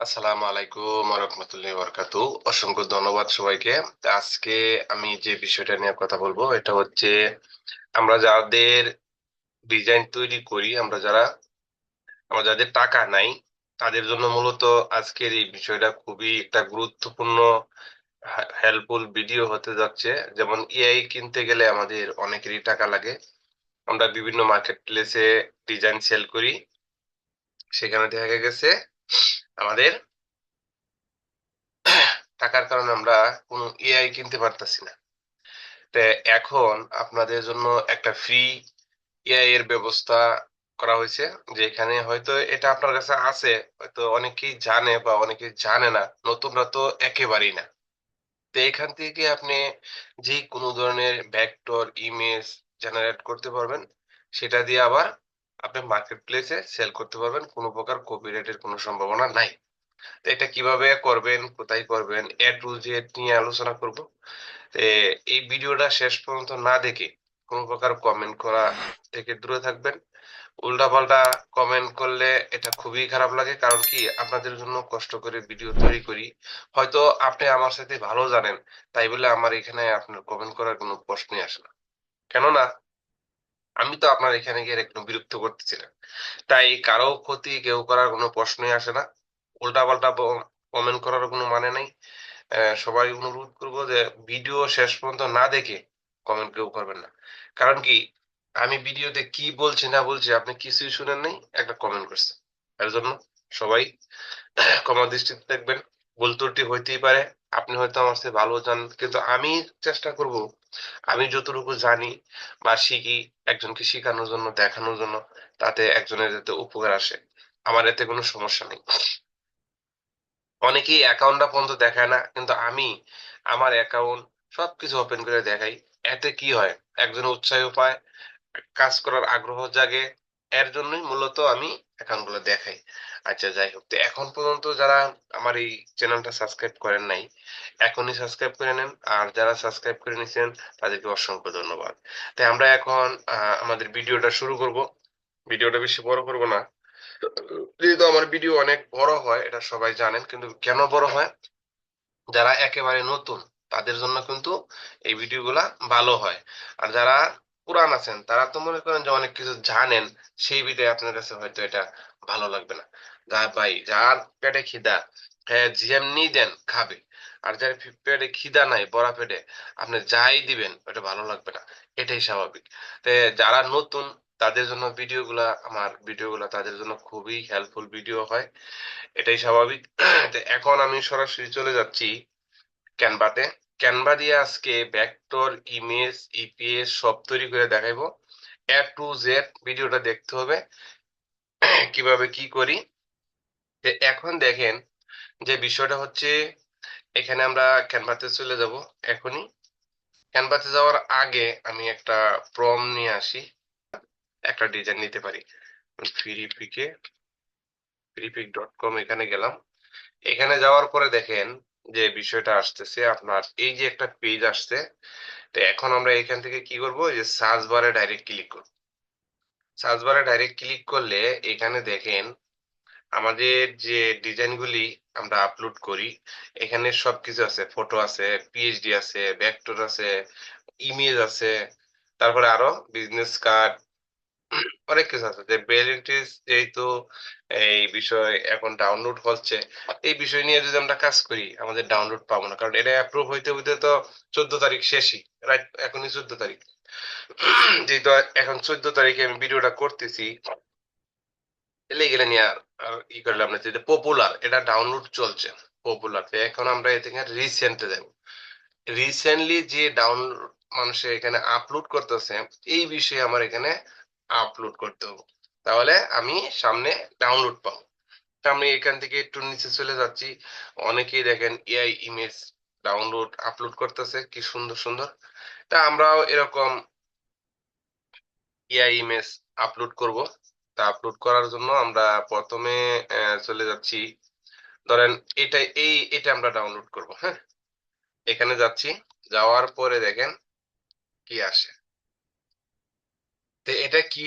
আসসালামু আলাইকুম রহমতুল্লাহ বরকাতু অসংখ্য ধন্যবাদ সবাইকে। আজকে আমি যে বিষয়টা নিয়ে কথা বলব, এটা হচ্ছে আমরা যাদের ডিজাইন তৈরি করি, আমরা যারা, আমরা যাদের টাকা নাই, তাদের জন্য মূলত আজকের এই বিষয়টা খুবই একটা গুরুত্বপূর্ণ হেল্পফুল ভিডিও হতে যাচ্ছে। যেমন এআই কিনতে গেলে আমাদের অনেকেরই টাকা লাগে। আমরা বিভিন্ন মার্কেট প্লেসে ডিজাইন সেল করি। সেখানে দেখা গেছে আমাদের টাকার কারণে আমরা কোনো এআই কিনতে পারতাছি না। এখন আপনাদের জন্য একটা ফ্রি এআই এর ব্যবস্থা করা হয়েছে, যেখানে হয়তো এটা আপনার কাছে আছে, হয়তো অনেকেই জানে বা অনেকেই জানে না, নতুনরা তো একেবারেই না। তো এখান থেকে আপনি যে কোনো ধরনের ভেক্টর ইমেজ জেনারেট করতে পারবেন, সেটা দিয়ে আবার আপনি মার্কেট প্লেসে সেল করতে পারবেন, কোনো প্রকার কপিরাইটের কোনো সম্ভাবনা নাই। তো এটা কীভাবে করবেন, কোথায় করবেন এ টু জেড নিয়ে আলোচনা করব। এই ভিডিওটা শেষ পর্যন্ত না দেখে কোনো প্রকার কমেন্ট করা থেকে দূরে থাকবেন। উল্টাপাল্টা কমেন্ট করলে এটা খুবই খারাপ লাগে, কারণ কি আপনাদের জন্য কষ্ট করে ভিডিও তৈরি করি। হয়তো আপনি আমার সাথে ভালো জানেন, তাই বলে আমার এখানে আপনার কমেন্ট করার কোনো প্রশ্নই আসে না। কেননা আমি তো আপনার এখানে গিয়ে একদম বিরক্ত করতেছিলাম। তাই কারও ক্ষতি কেউ করার কোনো প্রশ্নই আসে না। উল্টা পাল্টা কমেন্ট করার কোনো মানে নেই। সবাই অনুরোধ করব যে ভিডিও শেষ পর্যন্ত না দেখে কমেন্ট কেউ করবেন না। কারণ কি, আমি ভিডিওতে কি বলছি না বলছি আপনি কিছুই শুনেন নাই, একটা কমেন্ট করছেন এর জন্য সবাই ক্ষমা দৃষ্টিতে দেখবেন। ভুল ত্রুটি হইতেই পারে। আপনি হয়তো আমার সাথে ভালো জান কিন্তু আমি চেষ্টা করব, আমি যতটুকু জানি বা শিখি একজনকে শেখানোর জন্য, দেখানোর জন্য, তাতে একজনের যাতে উপকার আসে, আমার এতে কোনো সমস্যা নেই। অনেকেই অ্যাকাউন্টটা পর্যন্ত দেখায় না, কিন্তু আমি আমার অ্যাকাউন্ট সবকিছু ওপেন করে দেখাই, এতে কি হয়? একজন উৎসাহ পায়, কাজ করার আগ্রহ জাগে, এর জন্যই মূলত আমি অ্যাকাউন্টগুলো দেখাই। আচ্ছা যাই হোক। তো এখন পর্যন্ত যারা আমার এই চ্যানেলটা সাবস্ক্রাইব করেন নাই, এখনই সাবস্ক্রাইব করে নেন। আর যারা সাবস্ক্রাইব করে নিছেন তাদেরকে অসংখ্য ধন্যবাদ। তাই আমরা এখন আমাদের ভিডিওটা শুরু করব। ভিডিওটা বেশি বড় করব না। যেহেতু আমার ভিডিও অনেক বড় হয়, এটা সবাই জানেন, কিন্তু কেন বড় হয়? যারা একেবারে নতুন, তাদের জন্য কিন্তু এই ভিডিওগুলা ভালো হয়। আর যারা পুরান আছেন, তারা তো মনে করেন যে অনেক কিছু জানেন, সেই ভিডিও আপনার কাছে হয়তো এটা ভালো লাগবে না। যা ভাই, যার পেটে খিদা যেমনি দেন খাবে। আর যার পেটে খিদা নাই, বড়া পেটে, আপনি যাই দিবেন, ওটা ভালো লাগবে না। এটাই স্বাভাবিক। তো, যারা নতুন, তাদের জন্য ভিডিওগুলা, আমার ভিডিওগুলা তাদের জন্য খুবই হেল্পফুল ভিডিও হয়। এটাই স্বাভাবিক। এখন আমি সরাসরি চলে যাচ্ছি ক্যানভাতে ক্যানভা দিয়ে আজকে ভেক্টর ইমেজ ইপিএস সব তৈরি করে দেখাইবো। এ টু জেড ভিডিওটা দেখতে হবে। কীভাবে কি করি? এখন দেখেন যে বিষয়টা হচ্ছে, এখানে আমরা ক্যানভাতে চলে যাব এখনই। ক্যানভাতে যাওয়ার আগে আমি একটা প্রম নিয়ে আসি। একটা ডিজাইন নিতে পারি। ফ্রিপিকে, ফ্রিপিক ডট কম এখানে গেলাম। এখানে যাওয়ার পরে দেখেন যে বিষয়টা আসতেছে, আপনার এই যে একটা পেজ আসছে, তো এখন আমরা এখান থেকে কি করব? যে সার্চ বারে ডাইরেক্ট ক্লিক করব। সার্চ বারে ডাইরেক্ট ক্লিক করলে এখানে দেখেন, আমাদের যে ডিজাইনগুলি আমরা আপলোড করি, এখানে সবকিছু আছে ফটো আছে পিএইচডি আছে ভেক্টর আছে ইমেজ আছে, তারপরে আরও বিজনেস কার্ড অনেক কিছু আছে। যে ব্রেলিটিস যেহেতু, এই বিষয় এখন ডাউনলোড হচ্ছে, এই বিষয় নিয়ে যদি আমরা কাজ করি, আমাদের ডাউনলোড পাবো না। কারণ এটা অ্যাপ্রুভ হইতে হইতে তো চোদ্দ তারিখ শেষই রাইট এখনই চোদ্দ তারিখ। যেহেতু এখন চোদ্দ তারিখে আমি ভিডিওটা করতেছি লেগে নিয়ে আর ই করলে আমরা যেটা পপুলার এটা ডাউনলোড চলছে পপুলার এখন আমরা এ রিসেন্টে যাব। রিসেন্টলি যে ডাউনলোড মানুষের এখানে আপলোড করতেছে, এই বিষয়ে আমার এখানে আপলোড করতে হবে। তাহলে আমি সামনে ডাউনলোড পাবো। আমি এখান থেকে একটু নিচে চলে যাচ্ছি। অনেকেই দেখেন এআই ইমেজ ডাউনলোড আপলোড করতেছে, কি সুন্দর সুন্দর। তা আমরাও এরকম এআই ইমেজ আপলোড করব। তা আপলোড করার জন্য আমরা প্রথমে চলে যাচ্ছি। ধরেন এটা, এই, এটা আমরা ডাউনলোড করব হ্যাঁ? এখানে যাচ্ছি। যাওয়ার পরে দেখেন কি আসে। তো এটা কি,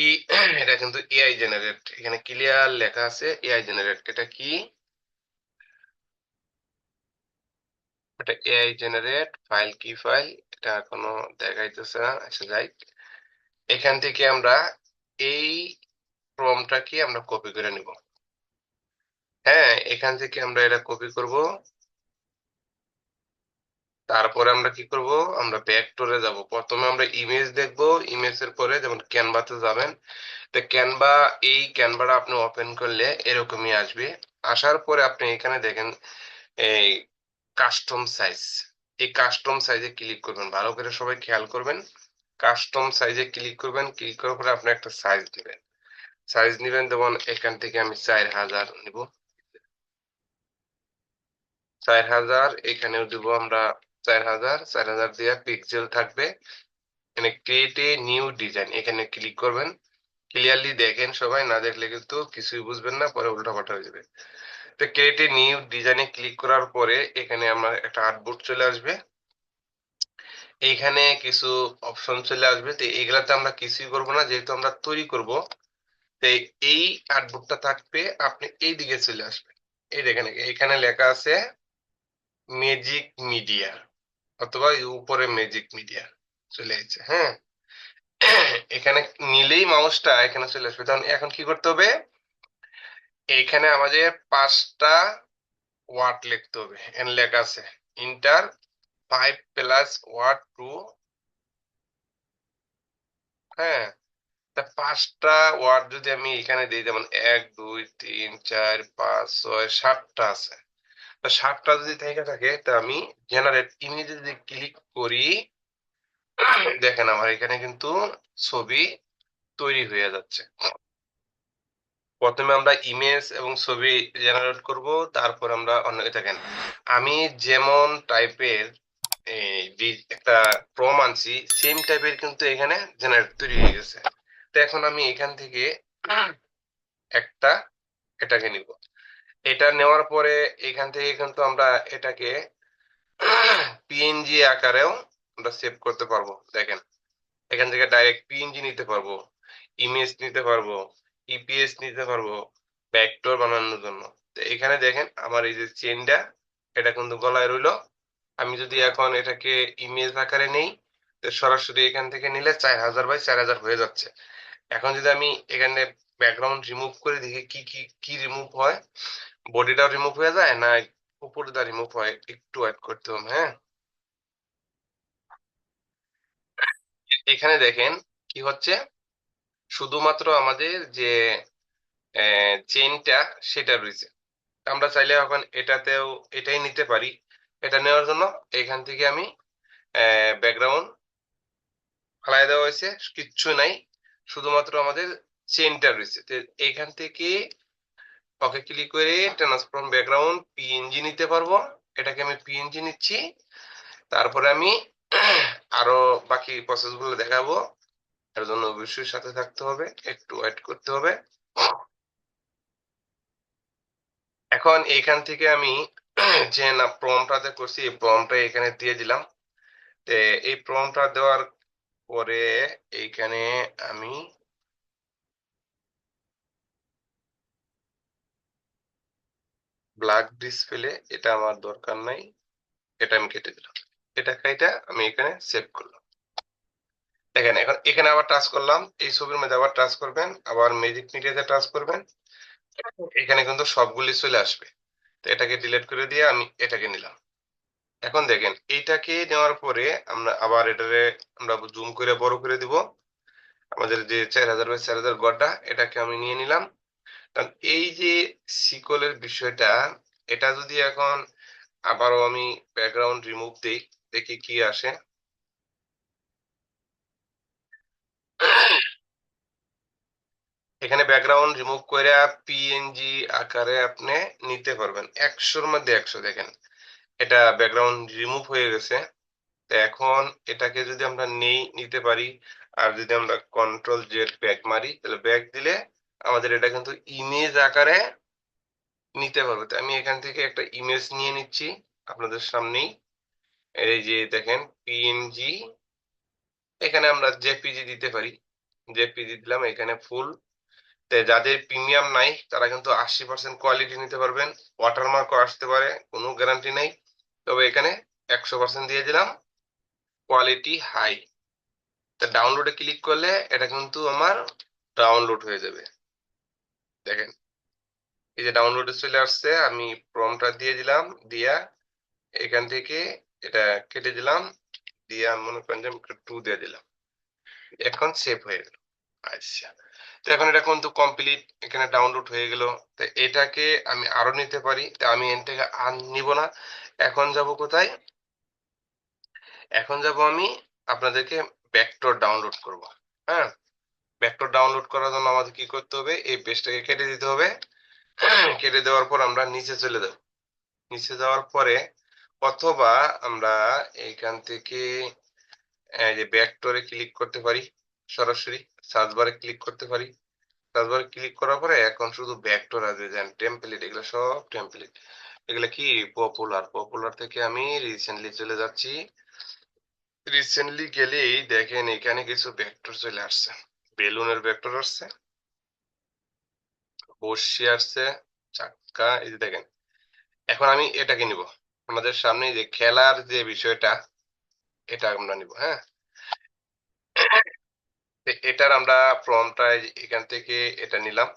এটা কিন্তু এআই জেনারেট এখানে ক্লিয়ার লেখা আছে এআই জেনারেট এটা কি? এটা এআই জেনারেট ফাইল কি ফাইল এটা এখনও দেখাইতেছে না আচ্ছা যাই। এখান থেকে আমরা এই ফর্মটা কি আমরা কপি করে নিব? হ্যাঁ এখান থেকে আমরা এটা কপি করব। তারপরে আমরা কি করব? আমরা ভেক্টরে যাব। প্রথমে আমরা ইমেজ দেখব। ইমেজের পরে যেমন ক্যানভাতে যাবেন, তো ক্যানভা এই ক্যানভাটা আপনি ওপেন করলে এরকমই আসবে। আসার পরে আপনি এখানে দেখেন, এই কাস্টম সাইজ এই কাস্টম সাইজে ক্লিক করবেন। ভালো করে সবাই খেয়াল করবেন। কাস্টম সাইজে ক্লিক করবেন। ক্লিক করার পরে আপনি একটা সাইজ দিবেন সাইজ নেবেন যেমন এখান থেকে আমি চার হাজার নিব। চার হাজার এখানেও দিব আমরা চার হাজার চার হাজার দিয়ে পিক্সেল থাকবে। এখানে ক্রিয়েট নিউ ডিজাইন এখানে ক্লিক করবেন। ক্লিয়ারলি দেখেন সবাই, না দেখলে কিন্তু কিছুই বুঝবেন না, পরে উল্টা পাল্টা হয়ে যাবে। তো ক্রিয়েট নিউ ডিজাইনে ক্লিক করার পরে এখানে আমার একটা আর্টবোর্ড চলে আসবে। এইখানে কিছু অপশন চলে আসবে। তো এইগুলাতে আমরা কিছুই করব না, যেহেতু আমরা তৈরি করব। তো এই আর্টবোর্ডটা থাকবে, আপনি এই দিকে চলে আসবেন। এই দেখেন, এখানে লেখা আছে ম্যাজিক মিডিয়া অথবা উপরে ম্যাজিক মিডিয়া চলে আসছে হ্যাঁ? এখানে নিলেই মাউসটা এখানে চলে আসবে। তখন এখন কি করতে হবে? এইখানে আমাদের পাঁচটা ওয়ার্ড লিখতে হবে, এখানে লেখা আছে enter five plus word two হ্যাঁ? তা পাঁচটা ওয়ার্ড যদি আমি এখানে দিই, যেমন এক, দুই, তিন, চার, পাঁচ, ছয়, সাতটা আছে। সাতটা যদি থেকে থাকে, তা আমি জেনারেট ইমেজে যদি ক্লিক করি, দেখেন আমার এখানে কিন্তু ছবি তৈরি হয়ে যাচ্ছে। প্রথমে আমরা ইমেজ এবং ছবি জেনারেট করব, তারপর আমরা অন্য দেখেন, আমি যেমন টাইপের একটা প্রম আনছি সেম টাইপের কিন্তু এখানে জেনারেট তৈরি হয়ে গেছে। তো এখন আমি এখান থেকে একটা এটাকে নিব। এটা নেওয়ার পরে এখান থেকে কিন্তু আমরা এটাকে পিএনজি আকারেও আমরা সেভ করতে পারব। দেখেন, এখান থেকে ডাইরেক্ট পিএনজি নিতে পারব ইমেজ নিতে পারব ইপিএস নিতে পারব ভেক্টর বানানোর জন্য। এখানে দেখেন আমার এই যে চেনটা এটা কিন্তু গলায় রইল। আমি যদি এখন এটাকে ইমেজ আকারে নেই সরাসরি এখান থেকে নিলে চার হাজার বাই চার হাজার হয়ে যাচ্ছে। এখন যদি আমি এখানে ব্যাকগ্রাউন্ড রিমুভ করে দেখি, কি কি কি রিমুভ হয় বডিটাও রিমুভ হয়ে যায় না উপরটা রিমুভ হয়? একটু অ্যাড করতে হবে হ্যাঁ? এখানে দেখেন কি হচ্ছে? শুধুমাত্র আমাদের যে চেনটা সেটা রয়েছে। আমরা চাইলে এখন এটাতেও, এটাই নিতে পারি। এটা নেওয়ার জন্য এখান থেকে আমি ব্যাকগ্রাউন্ড ফালাই দেওয়া হয়েছে, কিচ্ছু নাই। শুধুমাত্র আমাদের চেনটা রয়েছে। এখান থেকে ওকে ক্লিক করে ট্রান্সফর্ম ব্যাকগ্রাউন্ড পিএনজি নিতে পারব। এটাকে আমি পিএনজি নিচ্ছি। তারপরে আমি আরও বাকি প্রসেসগুলো দেখাবো। এর জন্য অবশ্যই সাথে থাকতে হবে, একটু ওয়েট করতে হবে। এখন এইখান থেকে আমি যে না প্রমটাতে করছি, এই প্রমটা এখানে দিয়ে দিলাম। এই প্রমটা দেওয়ার পরে এইখানে আমি ব্ল্যাক ডিসপ্লে এটা আমার দরকার নাই, এটা আমি কেটে দিলাম। এটা কাইটা আমি এখানে সেভ করলাম। দেখেন, এখন এখানে আবার টাচ করলাম, এই ছবির মধ্যে আবার টাচ করবেন, আবার ম্যাজিক মিডিয়াতে টাচ করবেন। এখানে কিন্তু সবগুলি চলে আসবে। তো এটাকে ডিলিট করে দিয়ে আমি এটাকে নিলাম। এখন দেখেন, এইটাকে নেওয়ার পরে আমরা আবার এটারে আমরা জুম করে বড় করে দিব। আমাদের যে চার হাজার বাই চার হাজার গড়টা এটাকে আমি নিয়ে নিলাম। এই যে সিকলের বিষয়টা, এটা যদি এখন আবারও আমি ব্যাকগ্রাউন্ড রিমুভ দিই, দেখি কি আসে। এখানে ব্যাকগ্রাউন্ড রিমুভ করে পিএনজি আকারে আপনি নিতে পারবেন। একশোর মধ্যে একশো দেখেন। এটা ব্যাকগ্রাউন্ড রিমুভ হয়ে গেছে। তো এখন এটাকে যদি আমরা নেই, নিতে পারি, আর যদি আমরা কন্ট্রোল জেড ব্যাক মারি, তাহলে ব্যাক দিলে আমাদের এটা কিন্তু ইমেজ আকারে নিতে পারবে। তো আমি এখান থেকে একটা ইমেজ নিয়ে নিচ্ছি আপনাদের সামনেই। এই যে দেখেন পিএনজি এখানে আমরা জেপিজি দিতে পারি। জেপিজি দিলাম, এখানে ফুল যাদের প্রিমিয়াম নাই, তারা কিন্তু আশি পার্সেন্ট কোয়ালিটি নিতে পারবেন। ওয়াটারমার্কও আসতে পারে, কোনো গ্যারান্টি নেই। তবে এখানে একশো পার্সেন্ট দিয়ে দিলাম। কোয়ালিটি হাই তা ডাউনলোডে ক্লিক করলে এটা কিন্তু আমার ডাউনলোড হয়ে যাবে। দেখেন, এই যে ডাউনলোডে চলে আসছে, আমি প্রমটা দিয়ে দিলাম, দিয়া এখান থেকে এটা কেটে দিলাম, দিয়া মনে করেন যে টু দিয়ে দিলাম। এখন সেভ হয়ে গেল। আচ্ছা। তো এখন এটা কিন্তু কমপ্লিট এখানে ডাউনলোড হয়ে গেল। তো এটাকে আমি আরও নিতে পারি, তা আমি এন থেকে আর নিব না। এখন যাব কোথায়? এখন যাব আমি আপনাদেরকে ভেক্টর ডাউনলোড করব হ্যাঁ? ভেক্টর ডাউনলোড করার জন্য আমাদের কি করতে হবে? এই পেজটাকে কেটে দিতে হবে। কেটে দেওয়ার পর আমরা নিচে চলে যাব। নিচে যাওয়ার পরে অথবা আমরা এইখান থেকে যে ভেক্টরে ক্লিক করতে পারি, সরাসরি সার্চ বারে ক্লিক করতে পারি। সার্চ বারে ক্লিক করার পরে এখন শুধু ভেক্টর আছে যেন টেমপ্লেট এগুলো সব টেমপ্লেট এগুলো কি? পপুলার পপুলার থেকে আমি রিসেন্টলি চলে যাচ্ছি। রিসেন্টলি গেলেই দেখেন এখানে কিছু ভেক্টর চলে আসছে। বেলুনের ভেক্টর আসছে বসি আসছে, চাক্কা, এই যে দেখেন। এখন আমি এটাকে নিব। আমাদের সামনে যে খেলার যে বিষয়টা, এটা আমরা নিব হ্যাঁ? এটার আমরা ফর্মটা এখান থেকে এটা নিলাম।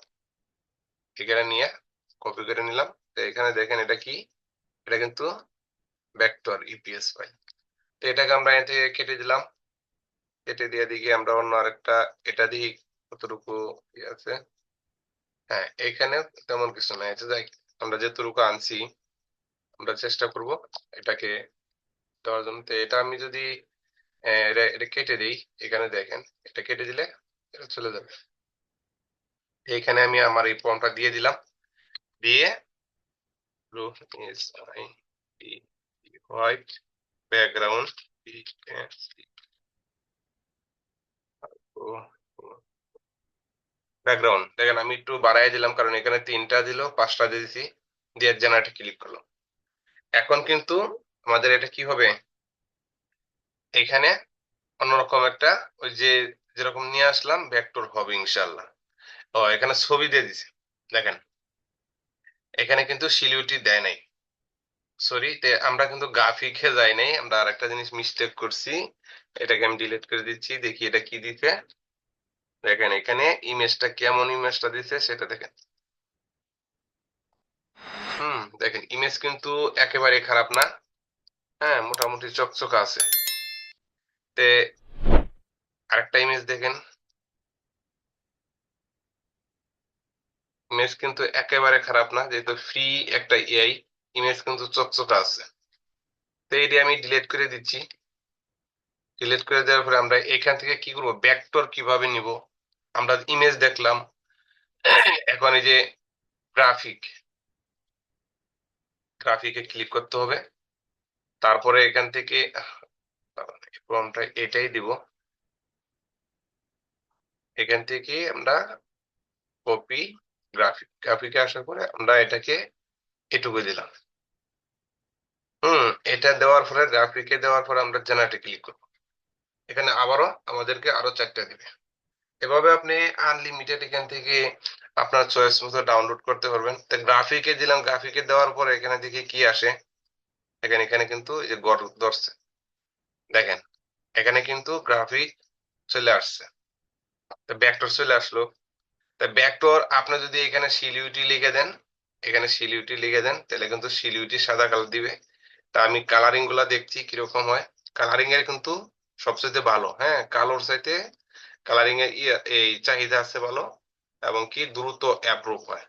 এখানে নিয়ে কপি করে নিলাম। তো এখানে দেখেন এটা কি? এটা কিন্তু ভেক্টর ইপিএস ফাইল তো এটাকে আমরা এতে কেটে দিলাম। কেটে দিয়ে দিকে আমরা অন্য আরেকটা, এটা দিয়ে কতটুকু আছে। হ্যাঁ এখানে তেমন কিছু নাই। এটা যাই, আমরা যেটুকু আনছি, আমরা চেষ্টা করব এটাকে দেওয়ার জন্য। তো এটা আমি যদি এটা এটা কেটে দিই, এখানে দেখেন, এটা কেটে দিলে এটা চলে যাবে। এখানে আমি আমার এই ফর্মটা দিয়ে দিলাম। দিয়ে হোয়াইট ব্যাকগ্রাউন্ড ব্যাকগ্রাউন্ড দেখেন আমি একটু বাড়াই দিলাম, কারণ এখানে তিনটা দিল, পাঁচটা দিয়ে দিছি, দিয়ে জেনারেটে ক্লিক করল। এখন কিন্তু আমাদের এটা কি হবে? এখানে অন্যরকম একটা ওই যে যেরকম নিয়ে আসলাম ভেক্টর হবে ইনশাল্লাহ ও, এখানে ছবি দিয়ে দিছে, দেখেন। এখানে কিন্তু সিলিউটি দেয় নাই। সরি আমরা কিন্তু গ্রাফিকে যাই নাই, আমরা আরেকটা জিনিস মিস্টেক করছি। এটাকে আমি ডিলিট করে দিচ্ছি, দেখি এটা কি দিছে। দেখেন, এখানে ইমেজটা কেমন ইমেজটা দিছে, সেটা দেখেন। হুম, দেখেন ইমেজ কিন্তু একেবারে খারাপ না। হ্যাঁ মোটামুটি চকচকা আছে। তে আরেকটা ইমেজ দেখেন। ইমেজ কিন্তু একেবারে খারাপ না, যেহেতু ফ্রি একটা এআই ইমেজ কিন্তু চকচকা আছে। তো এটি আমি ডিলিট করে দিচ্ছি। ডিলিট করে দেওয়ার পরে আমরা এখান থেকে কি করব? ভেক্টর কীভাবে নিব? আমরা ইমেজ দেখলাম। এখন এই যে গ্রাফিক গ্রাফিকে ক্লিক করতে হবে। তারপরে এখান থেকে এটাই দিব। এখান থেকে আমরা কপি গ্রাফিক গ্রাফিকে আসার পরে আমরা এটাকে এটুকু দিলাম। হুম, এটা দেওয়ার পরে গ্রাফিকে দেওয়ার পরে আমরা জেনারেটে ক্লিক করব। এখানে আবারও আমাদেরকে আরও চারটা দিবে। এভাবে আপনি আনলিমিটেড এখান থেকে আপনার চয়েস মতো ডাউনলোড করতে পারবেন। তো গ্রাফিকে দিলাম গ্রাফিকে দেওয়ার পরে এখানে দেখে কি আসে। দেখেন, এখানে কিন্তু এই যে গড় ধরছে। দেখেন, এখানে কিন্তু গ্রাফিক চলে আসছে। তো ভেক্টর চলে আসলো। তা ভেক্টর আপনি যদি এখানে সিলিউটি লিখে দেন, এখানে সিলিউটি লিখে দেন, তাহলে কিন্তু সিলিউটি সাদা কালার দিবে। তা আমি কালারিংগুলা দেখছি কীরকম হয়। কালারিং এর কিন্তু সবচেয়ে ভালো হ্যাঁ? কালোর চাইতে কালারিং এর এই চাহিদা আছে ভালো এবং কি দ্রুত অ্যাপ্রুভ হয়।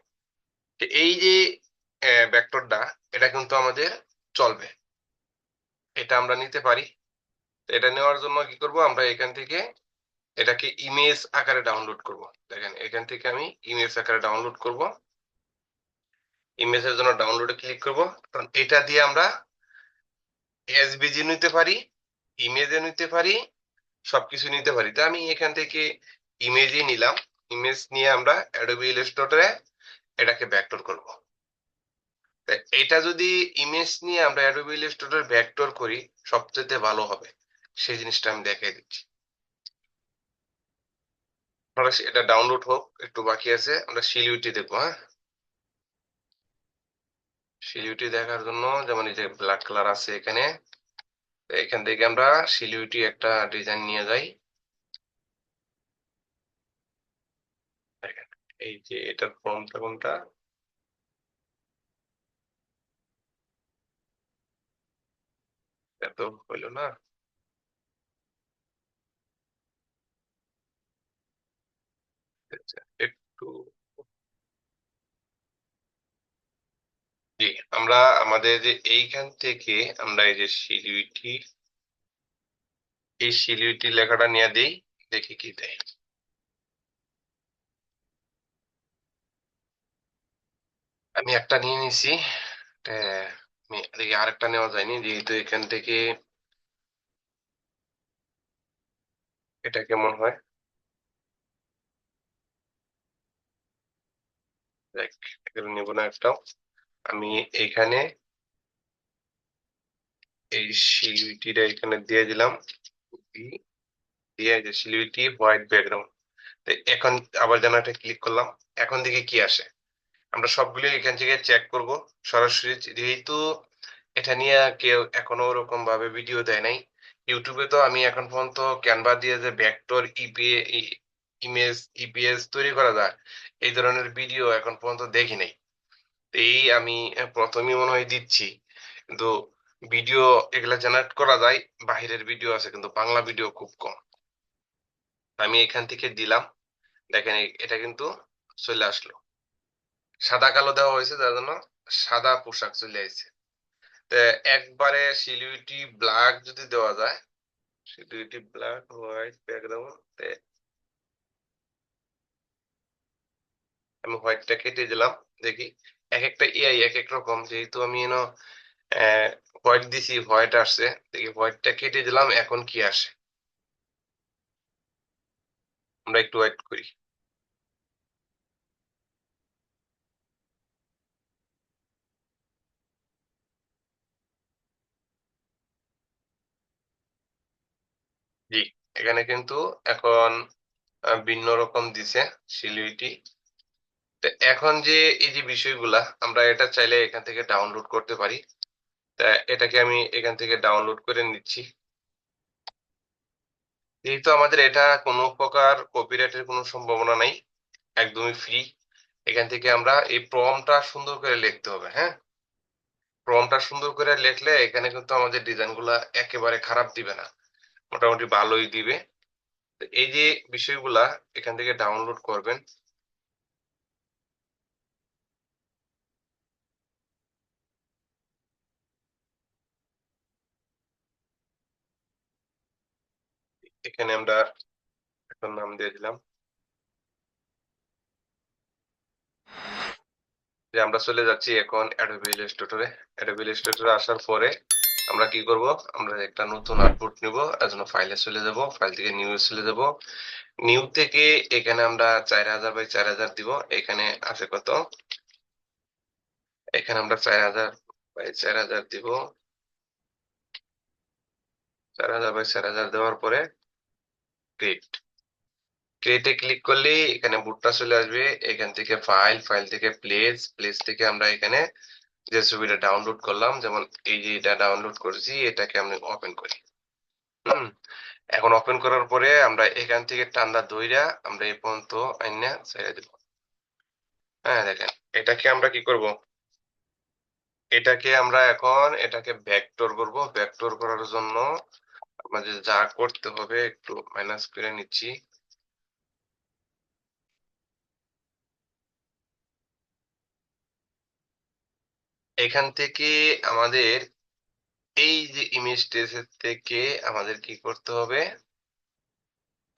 এই যে ভেক্টরটা এটা কিন্তু আমাদের চলবে। এটা আমরা নিতে পারি। এটা নেওয়ার জন্য কি করব, আমরা এখান থেকে এটাকে ইমেজ আকারে ডাউনলোড করব। দেখেন, এখান থেকে আমি ইমেজ আকারে ডাউনলোড করব। ইমেজের জন্য ডাউনলোডে ক্লিক করব। কারণ এটা দিয়ে আমরা এসবিজি নিতে পারি ইমেজে নিতে পারি সবকিছু নিতে পারি তো আমি এখান থেকে ইমেজই নিলাম ইমেজ নিয়ে আমরা অ্যাডোবি ইলাস্ট্রেটরে এটাকে ভেক্টর করব এটা যদি ইমেজ নিয়ে আমরা অ্যাডোবি ইলাস্ট্রেটর ভেক্টর করি সবচেয়ে ভালো হবে সেই জিনিসটা আমি দেখাই দিচ্ছি এটা ডাউনলোড হোক একটু বাকি আছে আমরা সিলিউটি দেখব হ্যাঁ সিলিউটি দেখার জন্য যেমন এই যে ব্ল্যাক কালার আছে এখানে এখান থেকে আমরা সিলিউটি একটা ডিজাইন নিয়ে যাই। এই যে এটার ফর্মটা কোনটা? এত হইল না। আচ্ছা, একটু জি আমরা আমাদের যে এইখান থেকে আমরা এই যে সিলিউটি এই সিলিউটি লেখাটা নিয়ে দিই, দেখি কি দেয়। আমি একটা নিয়ে নিছি দেখি আরেকটা নেওয়া যায়নি, যেহেতু এখান থেকে এটা কেমন হয়? দেখ, এগুলো নেব না একটাও। আমি এখানে এই সিলিউটিটা এখানে দিয়ে দিলাম। দিয়ে সিলিউটি হোয়াইট ব্যাকগ্রাউন্ড এখন আবার যেন এটা ক্লিক করলাম, এখন দেখি কি আসে। আমরা সবগুলো এখান থেকে চেক করব। সরাসরি যেহেতু এটা নিয়ে কেউ এখনও ওরকম ভাবে ভিডিও দেয় নাই ইউটিউবে তো আমি এখন পর্যন্ত ক্যানভা দিয়ে যে ভেক্টর ইপিএ ইমেজ ইপিএস তৈরি করা যায়, এই ধরনের ভিডিও এখন পর্যন্ত দেখি নাই। এই আমি প্রথমেই মনে হয় দিচ্ছি। কিন্তু ভিডিও এগুলা জেনারেট করা যায়, বাহিরের ভিডিও আছে, কিন্তু বাংলা ভিডিও খুব কম। আমি এখান থেকে দিলাম। দেখেন এটা কিন্তু চলে আসলো। সাদা কালো দেওয়া হয়েছে, যার জন্য সাদা পোশাক চলে আসছে একবারে সিলিউটি ব্ল্যাক যদি দেওয়া যায় সিলিউটি ব্ল্যাক হোয়াইট ব্যাকগ্রাউন্ড আমি হোয়াইটটা কেটে দিলাম, দেখি। এক একটা এআই এক এক রকম, যেহেতু আমি এনো হোয়াইট দিছি হোয়াইট আসছে দেখি হোয়াইটটা কেটে দিলাম, এখন কি আসে? আমরা একটু ওয়েট করি। এখানে কিন্তু এখন ভিন্ন রকম দিছে সিলিউটি এখন যে এই যে বিষয়গুলা, আমরা এটা চাইলে এখান থেকে ডাউনলোড করতে পারি। তা এটাকে আমি এখান থেকে ডাউনলোড করে নিচ্ছি। যেহেতু আমাদের এটা কোনো প্রকার কপিরাইটের কোনো সম্ভাবনা নাই, একদমই ফ্রি এখান থেকে আমরা এই প্রমটা সুন্দর করে লিখতে হবে হ্যাঁ? প্রমটা সুন্দর করে লিখলে এখানে কিন্তু আমাদের ডিজাইনগুলা একেবারে খারাপ দিবে না, মোটামুটি ভালোই দিবে। এই যে বিষয়গুলা এখান থেকে ডাউনলোড করবেন এখানে আমরা এখন নাম দিয়ে দিলাম। যে আমরা চলে যাচ্ছি এখন অ্যাডোবি ইলাস্ট্রেটরে অ্যাডোবি ইলাস্ট্রেটরে আসার পরে আমরা কি করব? আমরা একটা নতুন আউটপুট নিব এজন্য ফাইলে চলে যাব ফাইল থেকে নিউ চলে যাব। নিউ থেকে এখানে আমরা চার হাজার বাই চার হাজার দিব, এখানে আছে কত? এখানে আমরা চার হাজার বাই চার হাজার দিব। চার হাজার বাই চার হাজার দেওয়ার পরে ক্রিয়েট ক্রিয়েটে ক্লিক করলে এখানে বুটটা চলে আসবে। এখান থেকে ফাইল ফাইল থেকে প্লেস প্লেস থেকে আমরা এখানে যে ছবিটা ডাউনলোড করলাম, যেমন এই যে এটা ডাউনলোড করেছি, এটাকে আমি ওপেন করি। এখন ওপেন করার পরে আমরা এখান থেকে টান্দা দইরা আমরা এই পর্যন্ত আইনা ছেড়ে দেব। হ্যাঁ দেখেন, এটাকে আমরা কি করব? এটাকে আমরা এখন এটাকে ভেক্টর করব। ভেক্টর করার জন্য আমাদের যা করতে হবে একটু মাইনাস করে নিচ্ছি। এখান থেকে আমাদের এই যে ইমেজ টেসের থেকে আমাদের কি করতে হবে?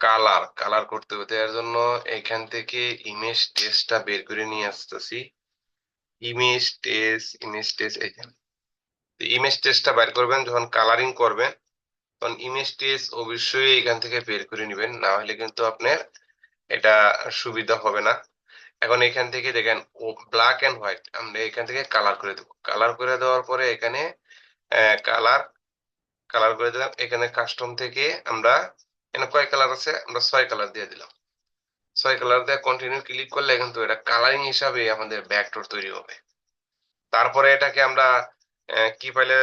কালার কালার করতে হবে। এর জন্য এখান থেকে ইমেজ টেস্টটা বের করে নিয়ে আসতেছি। ইমেজ টেস্ট ইমেজ টেস্ট এখানে ইমেজ টেস্টটা বের করবেন, যখন কালারিং করবেন তখন ইমেজ টেস্ট অবশ্যই এখান থেকে বের করে নেবেন, না হলে কিন্তু আপনার এটা সুবিধা হবে না। এখন এখান থেকে দেখেন ব্ল্যাক এন্ড হোয়াইট আমরা এখান থেকে কালার করে দেবো। কালার করে দেওয়ার পরে এখানে কালার কালার করে দিলাম। এখানে কাস্টম থেকে আমরা, এখানে কয় কালার আছে? আমরা ছয় কালার দিয়ে দিলাম। ছয় কালার দিয়ে কন্টিনিউ ক্লিক করলে কিন্তু এটা কালারিং হিসাবে আমাদের ব্যাকটোর তৈরি হবে। তারপরে এটাকে আমরা কি পাইলে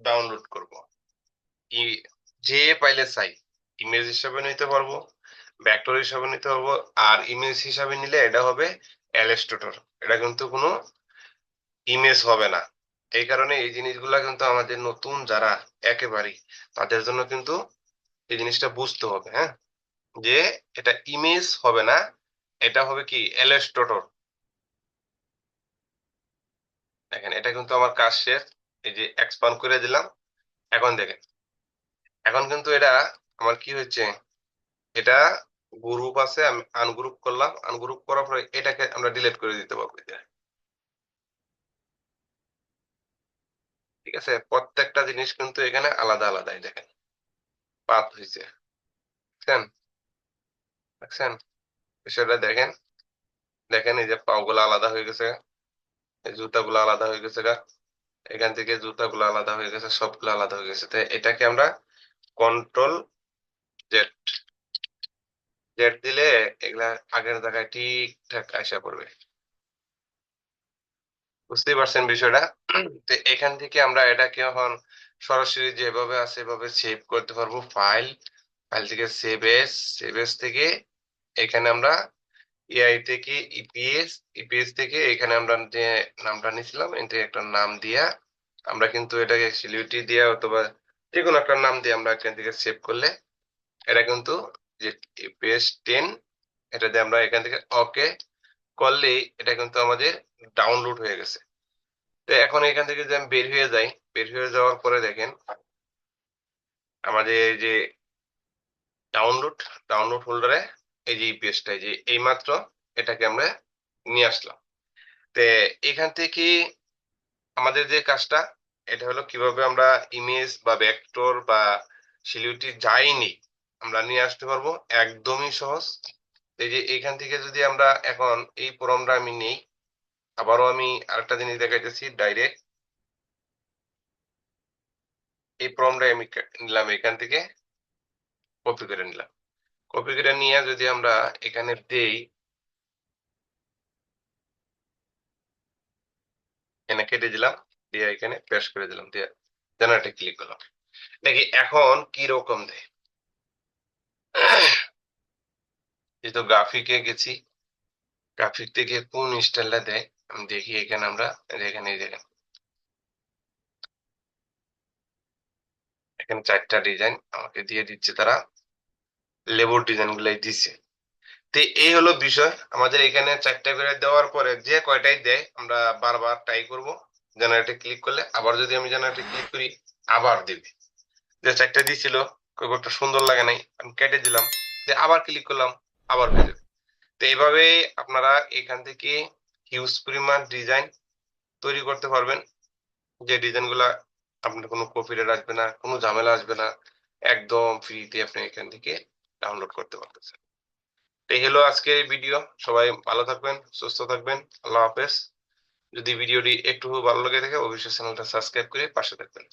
ডাউনলোড করব। যে পাইলে চাই ইমেজ হিসাবে নিতে পারব ভেক্টর হিসাবে নিতে পারব, আর ইমেজ হিসাবে নিলে এটা হবে অ্যালেস্টোটর এটা কিন্তু কোনো ইমেজ হবে না। এই কারণে এই জিনিসগুলা কিন্তু আমাদের নতুন যারা একেবারেই, তাদের জন্য কিন্তু এই জিনিসটা বুঝতে হবে হ্যাঁ? যে এটা ইমেজ হবে না, এটা হবে কি অ্যালেস্টোটর দেখেন, এটা কিন্তু আমার কাজ শেষ। এই যে এক্সপান্ড করে দিলাম, এখন দেখেন। এখন কিন্তু এটা আমার কি হচ্ছে এটা গ্রুপ আছে, আমি আনগ্রুপ করলাম। আনগ্রুপ করার পরে এটাকে আমরা ডিলিট করে দিতে পারব ঠিক আছে? প্রত্যেকটা জিনিস কিন্তু এখানে আলাদা আলাদাই দেখেন। পাত হয়েছে। দেখছেন? দেখছেন? বিষয়টা দেখেন? দেখেন এই যে পাগুলো আলাদা হয়ে গেছে। এই জুতাগুলো আলাদা হয়ে গেছে গা। এখান থেকে জুতাগুলো আলাদা হয়ে গেছে, সবগুলো আলাদা হয়ে গেছে। তো এটাকে আমরা কন্ট্রোল জেড জেড দিলে এগুলা আগের জায়গায় ঠিকঠাক আসা পড়বে। বুঝতেই পারছেন বিষয়টা? তো এখান থেকে আমরা এটাকে এখন সরাসরি যেভাবে আছে এভাবে সেভ করতে পারব। ফাইল ফাইল থেকে সেভ এস সেভ এস থেকে এখানে আমরা এআই থেকে ইপিএস ইপিএস থেকে এখানে আমরা যে নামটা নিয়েছিলাম এটা একটা নাম দিয়া আমরা কিন্তু এটাকে সিলিউটি দিয়া অথবা যে কোনো একটা নাম দিয়ে আমরা এখান থেকে সেভ করলে এটা কিন্তু যে ইপিএস টেন এটা দিয়ে আমরা এখান থেকে ওকে করলেই এটা কিন্তু আমাদের ডাউনলোড হয়ে গেছে। তো এখন এখান থেকে যদি আমি বের হয়ে যাই, বের হয়ে যাওয়ার পরে দেখেন আমাদের যে ডাউনলোড ডাউনলোড ফোল্ডারে এই যে পেজটা যে এইমাত্র এটাকে আমরা নিয়ে আসলাম। তো এখান থেকে আমাদের যে কাজটা, এটা হলো কীভাবে আমরা ইমেজ বা ভেক্টর বা সিলিউটি যাইনি আমরা নিয়ে আসতে পারব। একদমই সহজ। এই যে এখান থেকে যদি আমরা এখন এই প্রোগ্রামটা আমি নেই, আবারও আমি আরেকটা জিনিস দেখাইতেছি ডাইরেক্ট এই প্রোগ্রামটা আমি নিলাম এখান থেকে কপি করে নিলাম। কপি নিয়ে যদি আমরা এখানে দেই, এখানে কেটে দিলাম, দিয়ে এখানে পেস্ট করে দিলাম, দিয়ে জেনারেটে ক্লিক করলাম। দেখি এখন কি রকম দেয়। যেহেতু গ্রাফিকে গেছি। গ্রাফিক থেকে কোন স্টাইলটা দেয়, আমি দেখি এখানে আমরা এখানে দেখেন এখানে। চারটা ডিজাইন আমাকে দিয়ে দিচ্ছে তারা। লেবুর ডিজাইন গুলাই দিচ্ছে তো এই হলো বিষয়। আমাদের এখানে চারটা করে দেওয়ার পরে যে কয়টাই দেয়, আমরা বারবার ট্রাই করব। জেনারেটে ক্লিক করলে আবার যদি আমি জেনারেটে ক্লিক করি, আবার দিবে। যে চারটা দিছিল খুব একটা সুন্দর লাগে নাই, আমি কেটে দিলাম। যে আবার ক্লিক করলাম, আবার হয়ে যাবে। তো এইভাবে আপনারা এখান থেকে হিউজ পরিমাণ ডিজাইন তৈরি করতে পারবেন। যে ডিজাইনগুলা আপনার কোনো কপিরাইট আসবে না, কোনো ঝামেলা আসবে না। একদম ফ্রিতে আপনি এখান থেকে ডাউনলোড করতে পারতেছেন এই হলো আজকের ভিডিও সবাই ভালো থাকবেন, সুস্থ থাকবেন। আল্লাহ হাফেজ। যদি ভিডিওটি একটু ভালো লাগে থাকে, অবশ্যই চ্যানেলটা সাবস্ক্রাইব করে পাশে থাকবেন।